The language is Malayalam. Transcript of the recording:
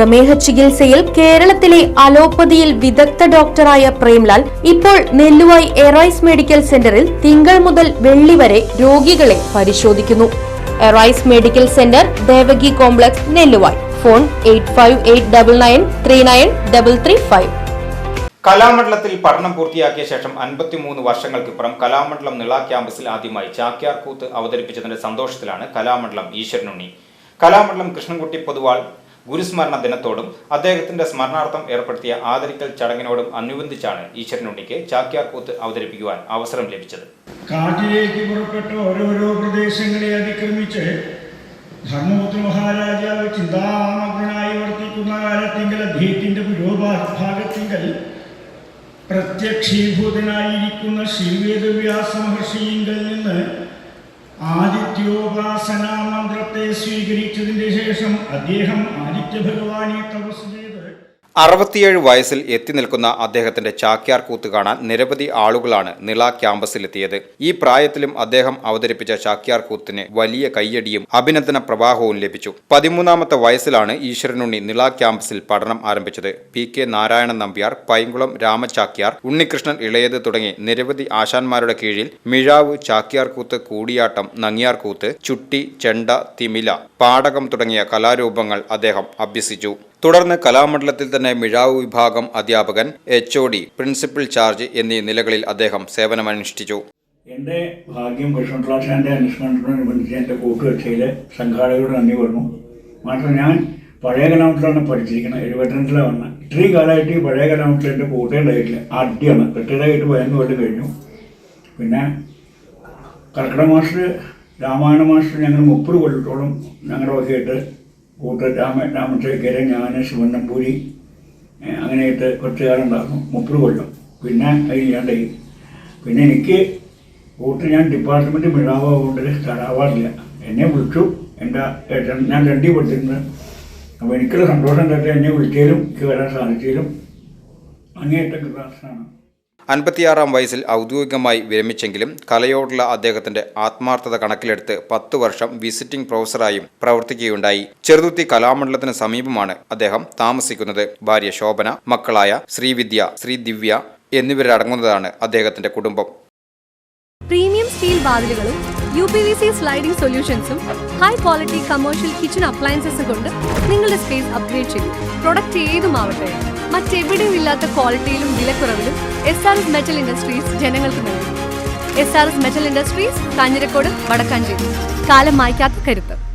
പ്രമേഹ ചികിത്സയിൽ കേരളത്തിലെ അലോപ്പതിയിൽ വിദഗ്ധ ഡോക്ടറായ പ്രേംലാൽ ഇപ്പോൾ നെല്ലുവായി എറൈസ് മെഡിക്കൽ സെന്ററിൽ തിങ്കൾ മുതൽ വെള്ളി വരെ രോഗികളെ പരിശോധിക്കുന്നു. Arise medical centre Devaki complex Nelluvai. Phone eight കലാമണ്ഡലത്തിൽ പഠനം പൂർത്തിയാക്കിയ ശേഷം അൻപത്തിമൂന്ന് വർഷങ്ങൾക്കിപ്പുറം കലാമണ്ഡലം നിള ക്യാമ്പസിൽ ആദ്യമായി ചാക്യാർ കൂത്ത് അവതരിപ്പിച്ചതിന്റെ സന്തോഷത്തിലാണ് കലാമണ്ഡലം ഈശ്വരനുണ്ണി. കലാമണ്ഡലം കൃഷ്ണൻകുട്ടി പൊതുവാൾ ഗുരുസ്മരണ ദിനത്തോടും അദ്ദേഹത്തിന്റെ സ്മരണാർത്ഥം ഏർപ്പെടുത്തിയ ആദരിക്കൽ ചടങ്ങിനോടും അനുബന്ധിച്ചാണ് ഈശ്വരനുണ്ണിക്ക് ചാക്യാർ കൂത്ത് അവതരിപ്പിക്കുവാൻ അവസരം ലഭിച്ചത്. കാട്ടിലേക്ക് പുറപ്പെട്ട ഓരോരോ പ്രദേശങ്ങളെ അതിക്രമിച്ച് ധർമ്മപുത്ര മഹാരാജാവ് ചിന്താമഗ്നായി വർത്തിക്കുന്ന കാലത്തിങ്കൽ അദ്ദേഹത്തിന്റെ പുരോഭാഗത്തിങ്കൽ പ്രത്യക്ഷീഭൂതനായിരിക്കുന്ന ശ്രീവേദവ്യാസ മഹർഷിയിങ്കിൽ നിന്ന് ആദിത്യോപാസനാ മന്ത്രത്തെ സ്വീകരിച്ചതിന്റെ ശേഷം അദ്ദേഹം ആദിത്യ ഭഗവാനെ തപസ് ചെയ്ത് അറുപത്തിയേഴ് വയസ്സിൽ എത്തി നിൽക്കുന്ന അദ്ദേഹത്തിന്റെ ചാക്യാർ കൂത്ത് കാണാൻ നിരവധി ആളുകളാണ് നിള ക്യാമ്പസിലെത്തിയത്. ഈ പ്രായത്തിലും അദ്ദേഹം അവതരിപ്പിച്ച ചാക്യാർ കൂത്തിന് വലിയ കയ്യടിയും അഭിനന്ദന പ്രവാഹവും ലഭിച്ചു. പതിമൂന്നാമത്തെ വയസ്സിലാണ് ഈശ്വരനുണ്ണി നിള ക്യാമ്പസിൽ പഠനം ആരംഭിച്ചത്. പി കെ നാരായണൻ നമ്പ്യാർ പൈങ്കുളം രാമചാക്യാർ ഉണ്ണികൃഷ്ണൻ ഇളയത് തുടങ്ങി നിരവധി ആശാന്മാരുടെ കീഴിൽ മിഴാവ് ചാക്യാർ കൂത്ത് കൂടിയാട്ടം നങ്ങിയാർ കൂത്ത് ചുട്ടി ചെണ്ട തിമില പാടകം തുടങ്ങിയ കലാരൂപങ്ങൾ അദ്ദേഹം അഭ്യസിച്ചു. തുടർന്ന് കലാമണ്ഡലത്തിൽ തന്നെ മിഴാവ് വിഭാഗം അധ്യാപകൻ H O D principal charge എന്നീ നിലകളിൽ അദ്ദേഹം സേവനമനുഷ്ഠിച്ചു. എന്റെ ഭാഗ്യം കൃഷ്ണപ്രാശാന്റെ അനുസ്മരണത്തോടനുബന്ധിച്ച് എന്റെ കൂട്ടുകക്ഷയിലെ സംഘാടകരോട് നന്ദി പറഞ്ഞു. മാത്രം ഞാൻ പഴയ കലാമത്തിലാണ് പഠിച്ചിരിക്കുന്നത്. എഴുപത്തിരണ്ടിലാണ് വന്ന ഇത്രയും കാലമായിട്ട് ഈ പഴയ കലാമത്തിൽ എന്റെ കൂട്ടുകയുണ്ടായിട്ടില്ല അടിയാണ്. റിട്ടയർഡായിട്ട് പതിനൊന്ന് കൊല്ലം കഴിഞ്ഞു. പിന്നെ കർക്കിടക മാസ്റ്റർ രാമായണ മാസ്റ്റർ ഞങ്ങൾ മുപ്പത് കൊല്ലത്തോളം ഞങ്ങളുടെ വകയായിട്ട് കൂട്ട് രാമ രാമക്ഷേക്കര ഞാൻ ശിവണ്ണംപൂരി അങ്ങനെയായിട്ട് കുറച്ച് കാലം മുപ്പത് കൊല്ലം. പിന്നെ കഴിയാണ്ട് പിന്നെ എനിക്ക് കൂട്ട് ഞാൻ ഡിപ്പാർട്ട്മെന്റ് മിഴാവുകൊണ്ട് തടാവാറില്ല എന്നെ വിളിച്ചു എന്റെ ഏട്ടൻ ഞാൻ രണ്ടി പഠിച്ചിരുന്നത് അപ്പോൾ എനിക്കുള്ള സന്തോഷം എന്താ എന്നെ വിളിച്ചാലും എനിക്ക് വരാൻ സാധിച്ചാലും അങ്ങേയറ്റം കൃതാർത്ഥനാണ് അൻപത്തിയാറാം വയസ്സിൽ ഔദ്യോഗികമായി വിരമിച്ചെങ്കിലും കലയോടുള്ള അദ്ദേഹത്തിന്റെ ആത്മാർത്ഥത കണക്കിലെടുത്ത് പത്തു വർഷം വിസിറ്റിംഗ് പ്രൊഫസറായും പ്രവർത്തിക്കുകയുണ്ടായി. ചെറുതുത്തി കലാമണ്ഡലത്തിന് സമീപമാണ് അദ്ദേഹം താമസിക്കുന്നത്. ഭാര്യ ശോഭന മക്കളായ ശ്രീവിദ്യ ശ്രീ ദിവ്യ എന്നിവരടങ്ങുന്നതാണ് അദ്ദേഹത്തിന്റെ കുടുംബം. പ്രീമിയം സ്റ്റീൽ വാതിലുകളും U P V C sliding സൊല്യൂഷൻസും high quality commercial kitchen അപ്ലയൻസസും കൊണ്ട് നിങ്ങളുടെ സ്പേസ് അപ്ഗ്രേഡ് ചെയ്യും പ്രൊഡക്റ്റ് ഏതുമാവട്ടെ. മറ്റെവിടെയും ഇല്ലാത്ത ക്വാളിറ്റിയിലും വിലക്കുറവിലും S R S metal industries ജനങ്ങൾക്ക് നൽകും S R S metal industries Kanjirakode Wadakkanchery. കാലം മായ്ക്കാത്ത കരുത്ത്.